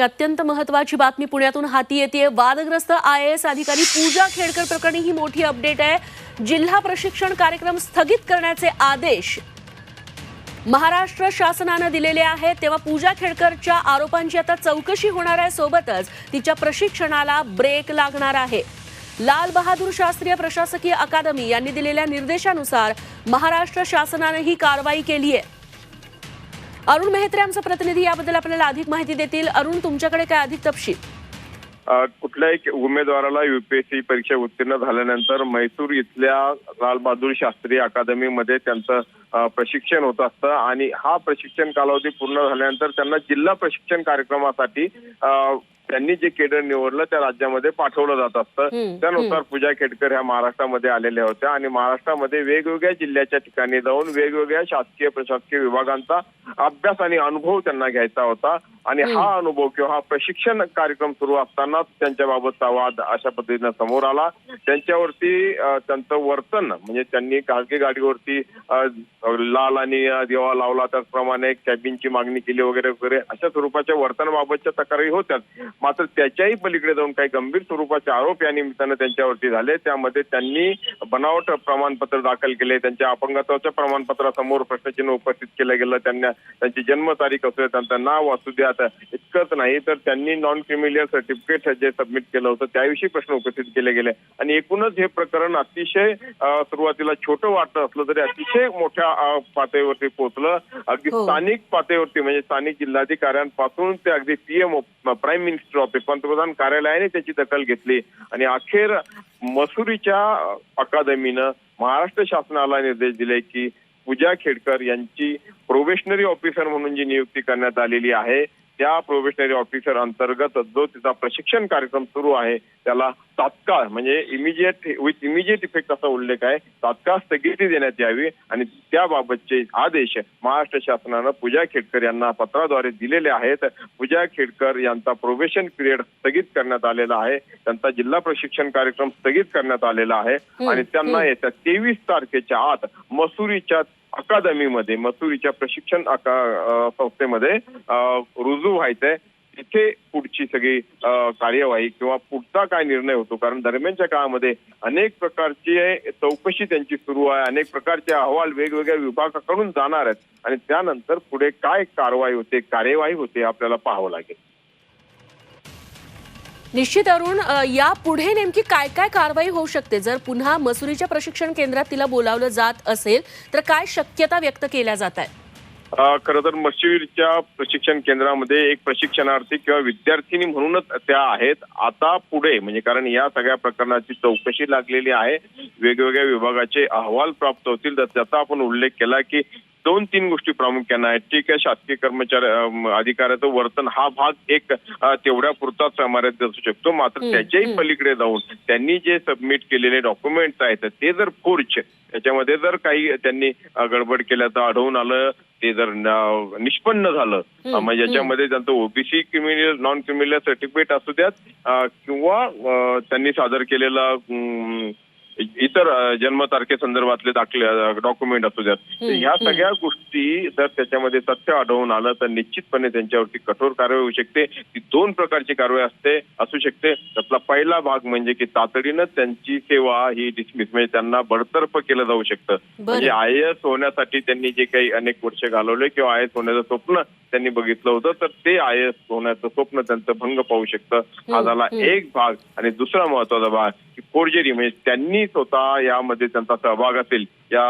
अत्यंत महत्वाची बातमी पुण्यातून हाती येते वादग्रस्त आय एस अधिकारी पूजा खेडकर प्रकरणी ही मोठी अपडेट आहे. जिल्हा प्रशिक्षण कार्यक्रम स्थगित करण्याचे आदेश महाराष्ट्र शासनानं दिलेले आहेत. तेव्हा पूजा खेडकरच्या आरोपांची आता चौकशी होणार आहे. सोबतच तिच्या प्रशिक्षणाला ब्रेक लागणार आहे. लाल बहादूर शास्त्रीय प्रशासकीय अकादमी यांनी दिलेल्या निर्देशानुसार महाराष्ट्र शासनानं ही कारवाई केली आहे. अरुण मेहत्रे आमचा प्रतिनिधी याबद्दल आपल्याला अधिक माहिती देतील. अरुण तुमच्याकडे काय अधिक तपशील? कुठल्याही उमेदवाराला युपीएससी परीक्षा उत्तीर्ण झाल्यानंतर म्हैसूर इथल्या लालबहादूर शास्त्री अकादमीमध्ये त्यांचं प्रशिक्षण होत असतं आणि हा प्रशिक्षण कालावधी पूर्ण झाल्यानंतर त्यांना जिल्हा प्रशिक्षण कार्यक्रमासाठी त्यांनी जे केडर निवडलं त्या राज्यामध्ये पाठवलं जात असतं. त्यानुसार पूजा खेडकर ह्या महाराष्ट्रामध्ये आलेल्या होत्या आणि महाराष्ट्रामध्ये वेगवेगळ्या जिल्ह्याच्या ठिकाणी जाऊन वेगवेगळ्या शासकीय प्रशासकीय विभागांचा अभ्यास आणि अनुभव त्यांना घ्यायचा होता. आणि हा अनुभव किंवा हा प्रशिक्षण कार्यक्रम सुरू असतानाच त्यांच्याबाबतचा वाद अशा पद्धतीनं समोर आला. त्यांच्यावरती त्यांचं वर्तन म्हणजे त्यांनी खासगी गाडीवरती लाल आणि दिवा लावला त्याचप्रमाणे कॅबिनची मागणी केली वगैरे वगैरे अशा स्वरूपाच्या वर्तनाबाबतच्या तक्रारी होत्या मात्र त्याच्याही पलीकडे जाऊन काही गंभीर स्वरूपाचे आरोप या निमित्तानं त्यांच्यावरती झाले. त्यामध्ये त्यांनी बनावट प्रमाणपत्र दाखल केले. त्यांच्या अपंगत्वाच्या प्रमाणपत्रासमोर प्रश्नचिन्ह उपस्थित केलं गेलं. त्यांना त्यांची जन्मतारीख असू दे त्यांचं नाव असू द्या इतकंच नाही. तर त्यांनी नॉन क्रिमिलियर सर्टिफिकेट जे सबमिट केलं होतं त्याविषयी प्रश्न उपस्थित केले गेले. आणि एकूणच हे प्रकरण अतिशय सुरुवातीला छोटं वाटत असलं तरी अतिशय मोठ्या पातळीवरती पोहोचलं. अगदी हो. स्थानिक पातळीवरती म्हणजे स्थानिक जिल्हाधिकाऱ्यांपासून ते अगदी पीएम प्राईम मिनिस्टर पंतप्रधान कार्यालयाने त्याची दखल घेतली. आणि अखेर मसुरीच्या अकादमीनं महाराष्ट्र शासनाला निर्देश दिले की पूजा खेडकर यांची प्रोबेशनरी ऑफिसर म्हणून जी नियुक्ती करण्यात आलेली आहे त्या प्रोबेशनरी ऑफिसर अंतर्गत जो तिचा प्रशिक्षण कार्यक्रम सुरू आहे त्याला तात्काळ म्हणजे इमिजिएट विथ इमिजिएट इफेक्ट असा उल्लेख आहे तात्काळ स्थगिती देण्यात यावी आणि त्याबाबतचे आदेश महाराष्ट्र शासनानं पूजा खेडकर यांना पत्राद्वारे दिलेले आहेत. पूजा खेडकर यांचा प्रोबेशन पिरियड स्थगित करण्यात आलेला आहे. त्यांचा जिल्हा प्रशिक्षण कार्यक्रम स्थगित करण्यात आलेला आहे. आणि त्यांना येत्या तेवीस तारखेच्या आत मसुरीच्या अकादमीमध्ये मसुरीच्या प्रशिक्षण संस्थेमध्ये रुजू व्हायचंय. तिथे पुढची सगळी कार्यवाही किंवा पुढचा काय निर्णय होतो? कारण दरम्यानच्या काळामध्ये अनेक प्रकारची चौकशी त्यांची सुरू आहे. अनेक प्रकारचे अहवाल वेगवेगळ्या विभागाकडून जाणार आहेत. आणि त्यानंतर पुढे काय कारवाई होते कार्यवाही होते आपल्याला पाहावं लागेल. निश्चित अरुण या यापुढे नेमकी काय काय कारवाई होऊ शकते? जर पुन्हा मसुरीच्या प्रशिक्षण केंद्रात तिला बोलावलं जात असेल तर काय शक्यता व्यक्त केल्या जात आहेत? खर खरं तर मशिवीरच्या प्रशिक्षण केंद्रामध्ये एक प्रशिक्षणार्थी किंवा विद्यार्थिनी म्हणूनच त्या आहेत. आता पुढे म्हणजे कारण या सगळ्या प्रकरणाची चौकशी लागलेली आहे. वेगवेगळ्या विभागाचे अहवाल प्राप्त होतील तर त्याचा आपण उल्लेख केला की दोन तीन गोष्टी प्रामुख्याने आहेत. ठीक आहे शासकीय कर्मचारी अधिकाऱ्याचं वर्तन हा भाग एक तेवढ्या पुरताच मर्यादित असू शकतो. मात्र त्याच्याही. पलीकडे जाऊन त्यांनी जे सबमिट केलेले डॉक्युमेंट्स आहेत ते जर फोर्च त्याच्यामध्ये जर काही त्यांनी गडबड केल्याचं आढळून आलं ते जर निष्पन्न झालं म्हणजे ज्याच्यामध्ये त्यांचं OBC criminal non criminal certificate असू द्यात किंवा त्यांनी सादर केलेला इतर जन्मतारखेसंदर्भातले दाखले डॉक्युमेंट असू द्यात. ह्या. सगळ्या गोष्टी जर त्याच्यामध्ये तथ्य आढळून आलं तर निश्चितपणे त्यांच्यावरती कठोर कारवाई होऊ शकते. ती दोन प्रकारची कारवाई असते असू शकते. त्यातला पहिला भाग म्हणजे की तातडीनं त्यांची सेवा ही डिसमिस म्हणजे त्यांना बडतर्फ केलं जाऊ शकतं. म्हणजे आय एस होण्यासाठी त्यांनी जे काही अनेक वर्ष घालवले किंवा आय एस होण्याचं स्वप्न त्यांनी बघितलं होतं तर ते आय एस होण्याचं स्वप्न त्यांचं भंग पाहू शकतं. हा झाला. एक भाग. आणि दुसरा महत्त्वाचा भाग की फोर्जरी म्हणजे त्यांनी स्वतः यामध्ये त्यांचा सहभाग असेल. या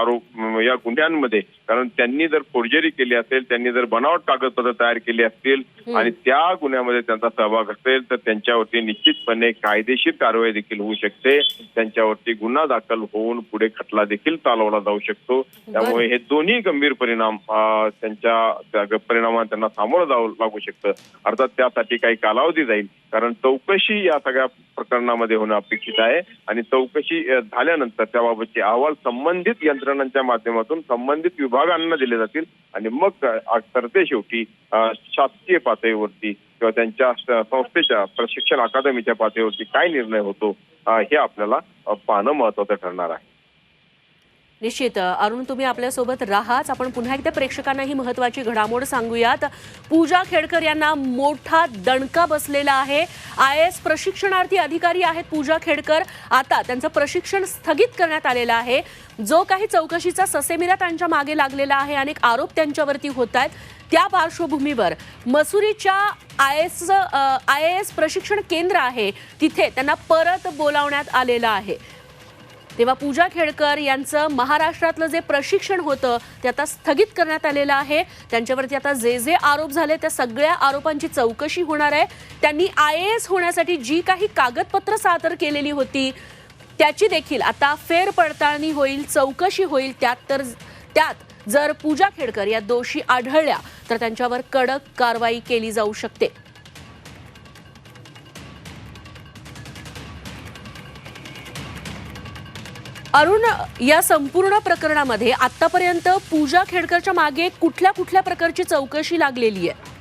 आरोप या गुन्ह्यांमध्ये कारण त्यांनी जर फोर्जरी केली असेल त्यांनी जर बनावट कागदपत्र तयार केली असतील आणि त्या गुन्ह्यामध्ये त्यांचा सहभाग असेल तर त्यांच्यावरती निश्चितपणे कायदेशीर कारवाई देखील होऊ शकते. त्यांच्यावरती गुन्हा दाखल होऊन पुढे खटला देखील चालवला जाऊ शकतो. त्यामुळे हे दोन्ही गंभीर परिणाम त्यांच्या परिणामांना त्यांना सामोरं जावं लागू शकतं. अर्थात त्यासाठी काही कालावधी जाईल. कारण चौकशी या सगळ्या प्रकरणामध्ये होणं अपेक्षित आहे. आणि चौकशी झाल्यानंतर त्याबाबतचे अहवाल संबंधित यंत्रणांच्या माध्यमातून संबंधित विभागांना दिले जातील. आणि मग अ, सरते शेवटी शासकीय पातळीवरती किंवा त्यांच्या संस्थेच्या प्रशिक्षण अकादमीच्या पातळीवरती काय निर्णय होतो हे आपल्याला पाहणं महत्वाचं ठरणार आहे. निश्चित. अरुण तुम्ही आपल्यासोबत राहाच. आपण पुन्हा एकदा प्रेक्षकांना ही महत्वाची घडामोड सांगूयात. पूजा खेडकर यांना मोठा दणका बसलेला आहे. आय एस प्रशिक्षणार्थी अधिकारी आहेत पूजा खेडकर. आता त्यांचं प्रशिक्षण स्थगित करण्यात आलेलं आहे. जो काही चौकशीचा ससेमिरा त्यांच्या मागे लागलेला आहे अनेक आरोप त्यांच्यावरती होत आहेत त्या पार्श्वभूमीवर मसुरीच्या आय एस आय एस प्रशिक्षण केंद्र आहे. तिथे त्यांना परत बोलावण्यात आलेलं आहे. तेव्हा पूजा खेडकर यांचं महाराष्ट्रातलं जे प्रशिक्षण होतं ते आता स्थगित करण्यात आलेलं आहे. त्यांच्यावरती आता जे जे आरोप झाले त्या सगळ्या आरोपांची चौकशी होणार आहे. त्यांनी आय ए एस होण्यासाठी जी काही कागदपत्र सादर केलेली होती त्याची देखील आता फेरपडताळणी होईल चौकशी होईल. त्यात तर त्यात जर पूजा खेडकर या दोषी आढळल्या तर त्यांच्यावर कडक कारवाई केली जाऊ शकते. अरुण या संपूर्ण प्रकरणामध्ये आतापर्यंत पूजा खेडकरच्या मागे कुठल्या कुठल्या प्रकारची चौकशी लागलेली आहे?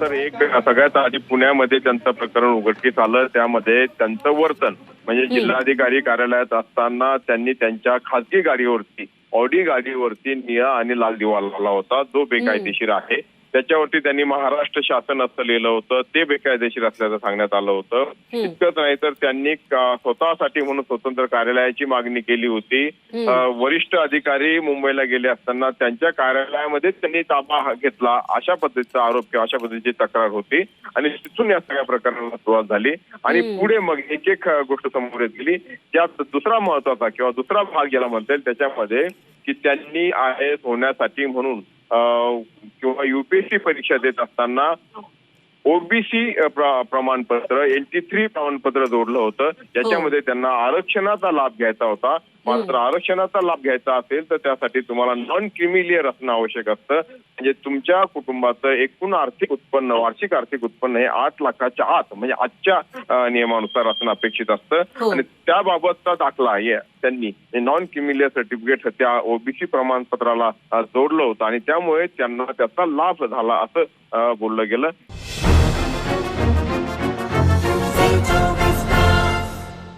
तर एक सगळ्यात आधी पुण्यामध्ये त्यांचं प्रकरण उघडकीस आलं. त्यामध्ये त्यांचं वर्तन म्हणजे जिल्हाधिकारी कार्यालयात असताना त्यांनी त्यांच्या खासगी गाडीवरती ऑडी गाडीवरती निळा आणि लाल दिवा लावला होता. जो बेकायदेशीर आहे. त्याच्यावरती त्यांनी महाराष्ट्र शासन असं लिहिलं होतं. ते बेकायदेशीर असल्याचं सांगण्यात आलं होतं. इतकंच नाही तर त्यांनी स्वतःसाठी म्हणून स्वतंत्र कार्यालयाची मागणी केली होती. वरिष्ठ अधिकारी मुंबईला गेले असताना त्यांच्या कार्यालयामध्ये त्यांनी ताबा घेतला. अशा पद्धतीचा आरोप किंवा अशा पद्धतीची तक्रार होती. आणि तिथून या सगळ्या प्रकरणाला सुरुवात झाली. आणि पुढे मग एक एक गोष्ट समोर येत गेली त्यात दुसरा महत्त्वाचा किंवा दुसरा भाग ज्याला म्हणता येईल त्याच्यामध्ये की त्यांनी आय एस होण्यासाठी म्हणून किंवा युपीएससी परीक्षा देत असताना ओबीसी प्रमाणपत्र एनटी थ्री प्रमाणपत्र जोडलं होतं. ज्याच्यामध्ये त्यांना आरक्षणाचा लाभ घ्यायचा होता. मात्र आरक्षणाचा लाभ घ्यायचा असेल तर त्यासाठी तुम्हाला नॉन क्रिमिलियर असणं आवश्यक असतं. म्हणजे तुमच्या कुटुंबाचं एकूण आर्थिक उत्पन्न वार्षिक आर्थिक उत्पन्न हे आठ लाखाच्या आत म्हणजे आजच्या नियमानुसार असणं अपेक्षित हो. असतं आणि त्याबाबतचा दाखला हे त्यांनी नॉन क्रिमिलियर सर्टिफिकेट त्या ओबीसी प्रमाणपत्राला जोडलं होतं. आणि त्यामुळे त्यांना त्याचा लाभ झाला असं बोललं गेलं. thank you